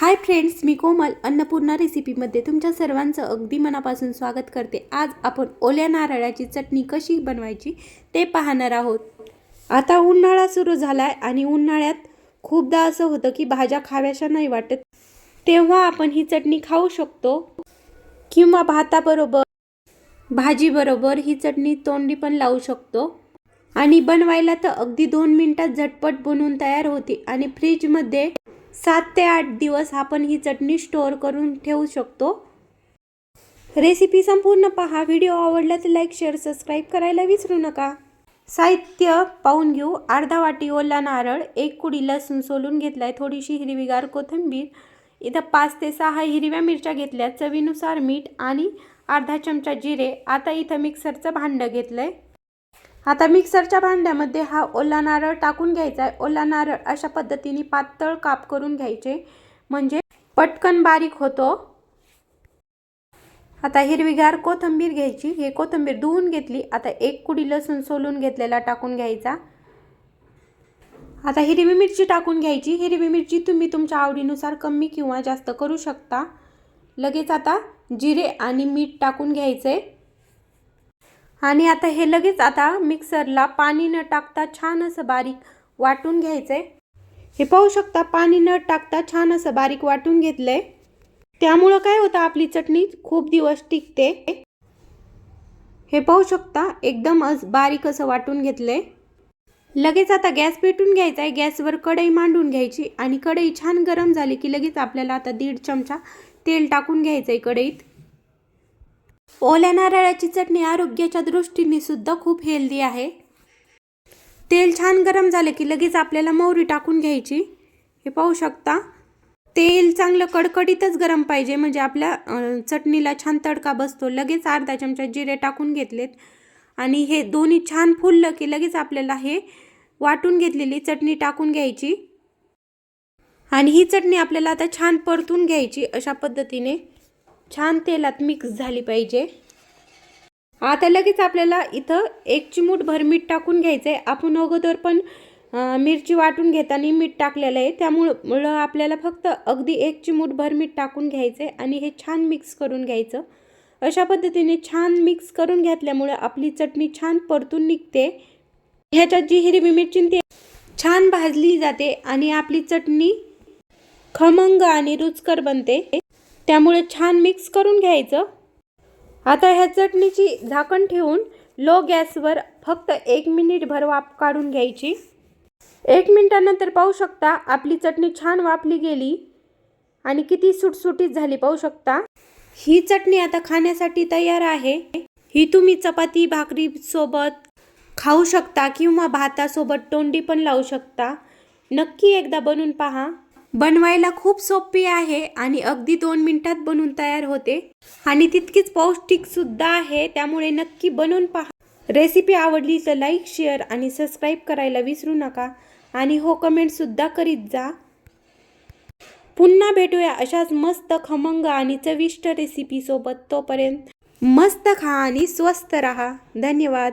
Hi friends मी कोमल अन्नपूर्णा रेसिपीमध्ये तुमच्या सर्वांचं अगदी मनापासून स्वागत करते. आज आपण ओल्या नारळाची चटणी कशी बनवायची ते पाहणार आहोत. आता उन्हाळा सुरू झाला आहे आणि उन्हाळ्यात खूपदा असं होतं की भाज्या खाव्याशा नाही वाटत. तेव्हा आपण ही चटणी खाऊ शकतो. किंवा भाताबरोबर भाजीबरोबर ही चटणी तोंडी पण लावू शकतो. आणि बनवायला तर अगदी दोन मिनटात झटपट बनवून तयार होते आणि फ्रीजमध्ये सात ते आठ दिवस आपण ही चटणी स्टोअर करून ठेवू शकतो. रेसिपी संपूर्ण पहा. व्हिडिओ आवडला तर लाईक शेअर सबस्क्राईब करायला विसरू नका. साहित्य पाहून घेऊ. अर्धा वाटी ओला नारळ एक कुडी लसूण सोलून घेतलाय. थोडीशी हिरवीगार कोथिंबीर इथं पाच ते सहा हिरव्या मिरच्या घेतल्या चवीनुसार मीठ आणि अर्धा चमचा जिरे. आता इथं मिक्सरचं भांडं घेतलं आहे आता मिक्सरच्या भांड्यामध्ये हा ओला नारळ टाकून घ्यायचा आहे. ओला नारळ अशा पद्धतीने पातळ काप करून घ्यायचे. म्हणजे पटकन बारीक होतो. आता हिरवीगार कोथिंबीर घ्यायची. हे कोथिंबीर धुवून घेतली. आता एक कुडी लसूण सोलून घेतलेला टाकून घ्यायचा. आता हिरवी मिरची टाकून घ्यायची. हिरवी मिरची तुम्ही तुमच्या आवडीनुसार कमी किंवा जास्त करू शकता. लगेच आता जिरे आणि मीठ टाकून घ्यायचे. आणि आता हे लगेच आता मिक्सरला पाणी न टाकता छान असं बारीक वाटून घ्यायचं. आहे हे पाहू शकता पाणी न टाकता छान असं बारीक वाटून घेतलंय त्यामुळं काय होतं आपली चटणी खूप दिवस टिकते. हे पाहू शकता एकदम अस बारीक असं वाटून घेतलंय लगेच आता गॅस पेटून घ्यायचा आहे. गॅसवर कढई मांडून घ्यायची आणि कढई छान गरम झाली की लगेच आपल्याला आता दीड चमचा तेल टाकून घ्यायचं आहे कढईत. ओल्या नारळाची चटणी आरोग्याच्या दृष्टीने सुद्धा खूप हेल्दी आहे. तेल छान गरम झालं की लगेच आपल्याला मोहरी टाकून घ्यायची. हे पाहू शकता. तेल चांगलं कडकडीतच गरम पाहिजे म्हणजे आपल्या चटणीला छान तडका बसतो. लगेच अर्धा चमचा जिरे टाकून घेतलेत. आणि हे दोन्ही छान फुललं की लगेच आपल्याला हे वाटून घेतलेली चटणी टाकून घ्यायची. आणि ही चटणी आपल्याला आता छान परतून घ्यायची अशा पद्धतीने. छान तेलात मिक्स झाली पाहिजे. आता लगेच आपल्याला इथं एक चिमूट भर मीठ टाकून घ्यायचं आहे आपण अगोदर पण मिरची वाटून घेताना मीठ टाकलेलं आहे. त्यामुळं आपल्याला फक्त अगदी एक चिमूट भर मीठ टाकून घ्यायचं आहे आणि हे छान मिक्स करून घ्यायचं. अशा पद्धतीने छान मिक्स करून घेतल्यामुळं आपली चटणी छान परतून निघते. ह्याच्यात जी हिरवी मिरची ती छान भाजली जाते आणि आपली चटणी खमंग आणि रुचकर बनते. त्यामुळे छान मिक्स करून घ्यायचं. आता ह्या चटणीची झाकण ठेवून लो गॅसवर फक्त एक मिनिटभर वाफ काढून घ्यायची. एक मिनिटानंतर पाहू शकता आपली चटणी छान वाफली गेली आणि किती सुटसुटीत झाली पाहू शकता. ही चटणी आता खाण्यासाठी तयार आहे. ही तुम्ही चपाती भाकरी सोबत खाऊ शकता किंवा भातासोबत तोंडी पण लावू शकता. नक्की एकदा बनवून पहा. बनवायला खूप सोपी आहे आणि अगदी दोन मिनिटात बनवून तयार होते. आणि तितकीच पौष्टिक सुद्धा आहे त्यामुळे नक्की बनवून पहा. रेसिपी आवडली तर लाईक शेअर आणि सबस्क्राईब करायला विसरू नका. आणि हो कमेंटसुद्धा करीत जा. पुन्हा भेटूया अशाच मस्त खमंग आणि चविष्ट रेसिपीसोबत तोपर्यंत मस्त खा आणि स्वस्त रहा. धन्यवाद.